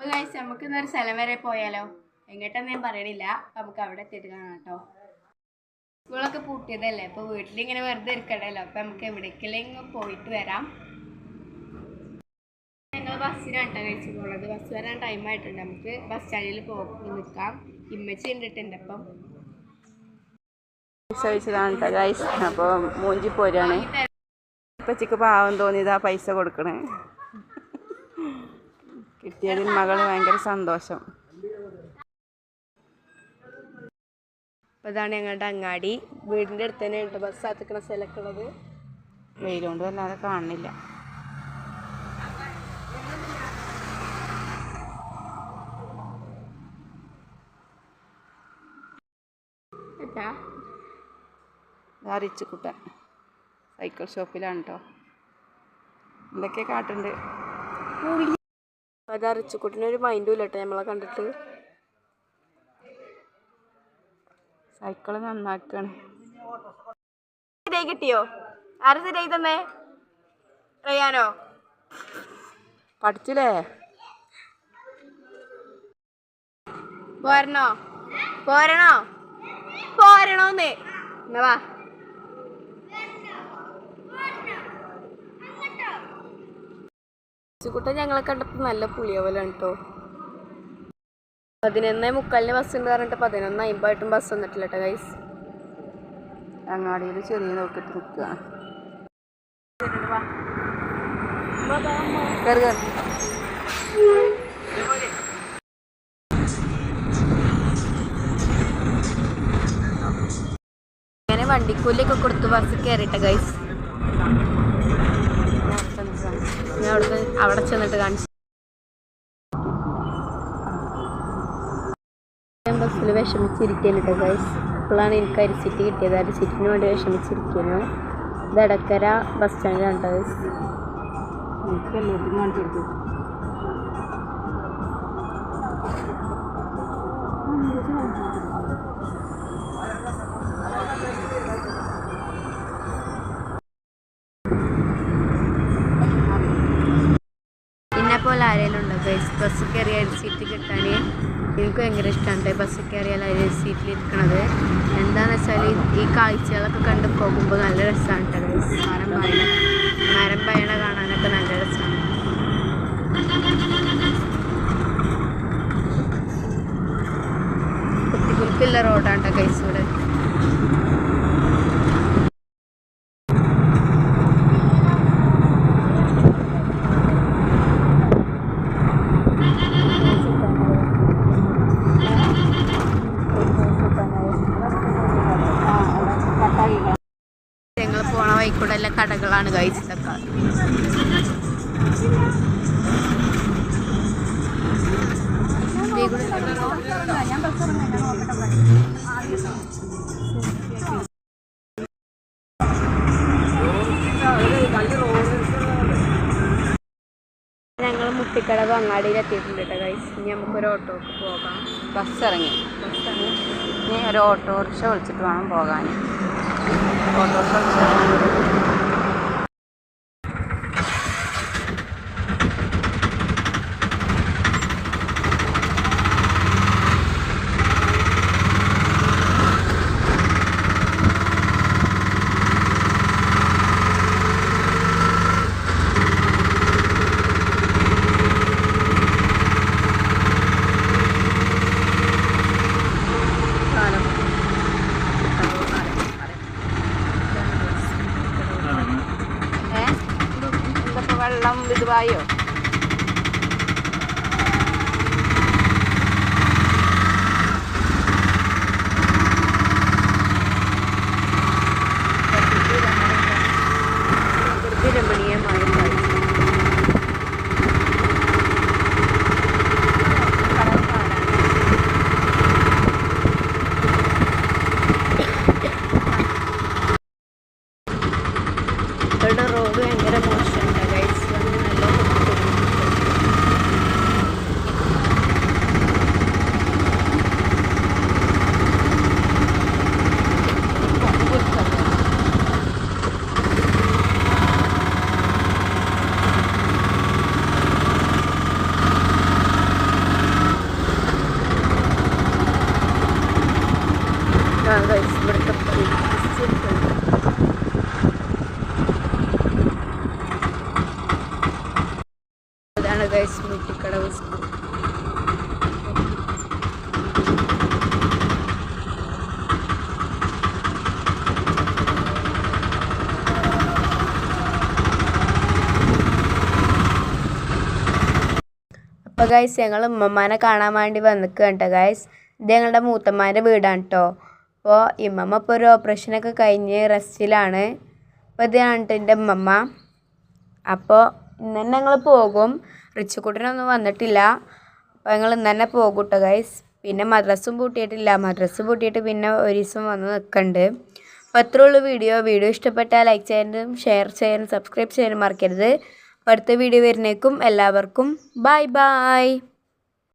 അപ്പോൾ ഗൈസ് നമുക്ക് ഇന്നൊരു സ്ഥലം വരെ പോയാലോ? എങ്ങോട്ടെന്ന് ഞാൻ പറയണില്ല. നമുക്ക് അവിടെ എത്തിയിട്ട് കാണാം കേട്ടോ. സ്കൂളൊക്കെ പൂട്ടിയതല്ലേ? അപ്പോൾ വീട്ടിലിങ്ങനെ വെറുതെ ഇരിക്കണല്ലോ. അപ്പം നമുക്ക് എവിടേക്കെങ്കിലും പോയിട്ട് വരാം. ഞങ്ങൾ ബസ്സിനാണ് കേട്ടോ കഴിച്ചു പോകുന്നത് ബസ് വരാൻ ടൈം ആയിട്ടുണ്ട്. നമുക്ക് ബസ് സ്റ്റാൻഡിൽ പോയി നിൽക്കാം. ഇമ്മച്ചി കണ്ടിട്ടുണ്ട് അപ്പം. ഗൈസ് അപ്പോൾ മൂഞ്ചി പോരാണ്. ഇപ്പച്ചിക്ക് പാവം തോന്നിയതാ പൈസ കൊടുക്കണേ. കിട്ടിയതിൽ മകൾ ഭയങ്കര സന്തോഷം. അപ്പോൾ ഇതാണ് ഞങ്ങളുടെ അങ്ങാടി. വീടിന്റെ അടുത്ത് തന്നെ ഉണ്ട്. ബസ് കാത്തിക്കണ സ്ഥലമൊക്കെ ഉള്ളത് വെയിലുകൊണ്ട് വല്ലാതെ കാണുന്നില്ല. റിച്ച് റിച്ചുക്കുട്ടൻ. സൈക്കിൾ ഷോപ്പിലാണ് കേട്ടോ എന്തൊക്കെ കാട്ടുണ്ട്. അത് അറിച്ചുക്കുട്ടിന് ഒരു മൈൻഡും ഇല്ല കേട്ടോ നമ്മളെ കണ്ടിട്ട്. സൈക്കിൾ നന്നാക്കാണ്. ശരിയായി കിട്ടിയോ? ആരും ശരിയായി തന്നേ? അറിയാനോ പഠിച്ചില്ലേ? പോരണോ? പോരണോ? പോരണോന്ന്. എന്നാ വാ ഞങ്ങളെ കണ്ടപ്പോൾ നല്ല പുളിയ പോലെ കേട്ടോ പതിനൊന്നേ മുക്കാലിന് ബസ് ഉണ്ട് പറഞ്ഞിട്ട് പതിനൊന്ന് അമ്പതായിട്ടും ബസ് വന്നിട്ടില്ല കേട്ടോ ഗൈസ് അങ്ങാടിയിൽ ചെറിയ നോക്കിട്ട് നിൽക്കുക അങ്ങനെ വണ്ടിക്കൂലിയൊക്കെ കൊടുത്ത് ബസ് കയറിയിട്ട് ഗൈസ് ഞാൻ അവിടുത്തെ അവിടെ ചെന്നിട്ട് കാണിച്ചു ഞാൻ ബസ്സിൽ വിഷമിച്ചിരിക്കുന്നു ഗൈസ് ഇപ്പോഴാണ് എനിക്ക് അരിച്ചിട്ട് കിട്ടിയത്. അരിച്ചിട്ടിന് വേണ്ടി വിഷമിച്ചിരിക്കുന്നു. ഇത് എടക്കര ബസ് സ്റ്റാൻഡിലാണ് കേട്ടോ ഗൈസ് പോലെ ആരെങ്കിലും ഉണ്ടോ ഗൈസ് ബസ് കയറി അരി സീറ്റ് കിട്ടാൻ എനിക്ക് ഭയങ്കര ഇഷ്ടമാണ് ബസ് കയറിയാൽ അരി സീറ്റിൽ ഇരിക്കണത്. എന്താണെന്ന് വെച്ചാൽ ഈ കാഴ്ചകളൊക്കെ കണ്ട് പോകുമ്പോൾ നല്ല രസമാണ് കേട്ടോ മരം പായണ മരം പായണ കാണാനൊക്കെ നല്ല രസമാണ് കുട്ടികൾക്കുള്ള റോഡാണ് കേട്ടോ ഗൈസ് ഇവിടെ. വഴിക്കൂടെ എല്ലാ കടകളാണ് കഴിച്ചതൊക്കെ ഞങ്ങൾ മുട്ടിക്കടവ് അങ്ങാടിയിലെത്തിയിട്ടുണ്ട് കേട്ടോ ഗൈസ് ഇനി നമുക്കൊരു ഓട്ടോക്ക് പോകാം. ബസ് ഇറങ്ങി ബസ് ഇറങ്ങി ഇനി ഒരു ഓട്ടോറിക്ഷ വിളിച്ചിട്ട് വേണം പോകാൻ ഓട്ടോറിക്ഷ വിളിച്ചിട്ട് എന്തൊക്കെ വെള്ളം അപ്പൊ ഗൈസ് മുട്ടിക്കടവ് ഞങ്ങൾ ഉമ്മമാനെ കാണാൻ വേണ്ടി വന്നിക്കുക ഗൈസ് ഇത് ഞങ്ങളുടെ മൂത്തമ്മാന്റെ വീടാണ് കേട്ടോ അപ്പോൾ ഇമ്മമ്മ ഇപ്പോൾ ഒരു ഓപ്പറേഷനൊക്കെ കഴിഞ്ഞ് റെസ്റ്റിലാണ് അപ്പോൾ ഇതാണ് എന്റെ ഉമ്മമ്മ അപ്പോൾ ഇന്ന് തന്നെ ഞങ്ങൾ പോകും. റിച്ചുക്കുട്ടനൊന്നും വന്നിട്ടില്ല. അപ്പോൾ ഞങ്ങൾ ഇന്ന് തന്നെ പോകും കേട്ടോ ഗൈസ് പിന്നെ മദ്രസും പൂട്ടിയിട്ടില്ല. മദ്രസ് പൂട്ടിയിട്ട് പിന്നെ ഒരു ദിവസം വന്ന് നിൽക്കുന്നുണ്ട് അപ്പോൾ അത്രേ ഉള്ളൂ വീഡിയോ വീഡിയോ ഇഷ്ടപ്പെട്ടാൽ ലൈക്ക് ചെയ്യാനും ഷെയർ ചെയ്യാനും സബ്സ്ക്രൈബ് ചെയ്യാനും മറക്കരുത്. അടുത്ത വീഡിയോ വരുന്നേക്കും. എല്ലാവർക്കും ബൈ ബൈ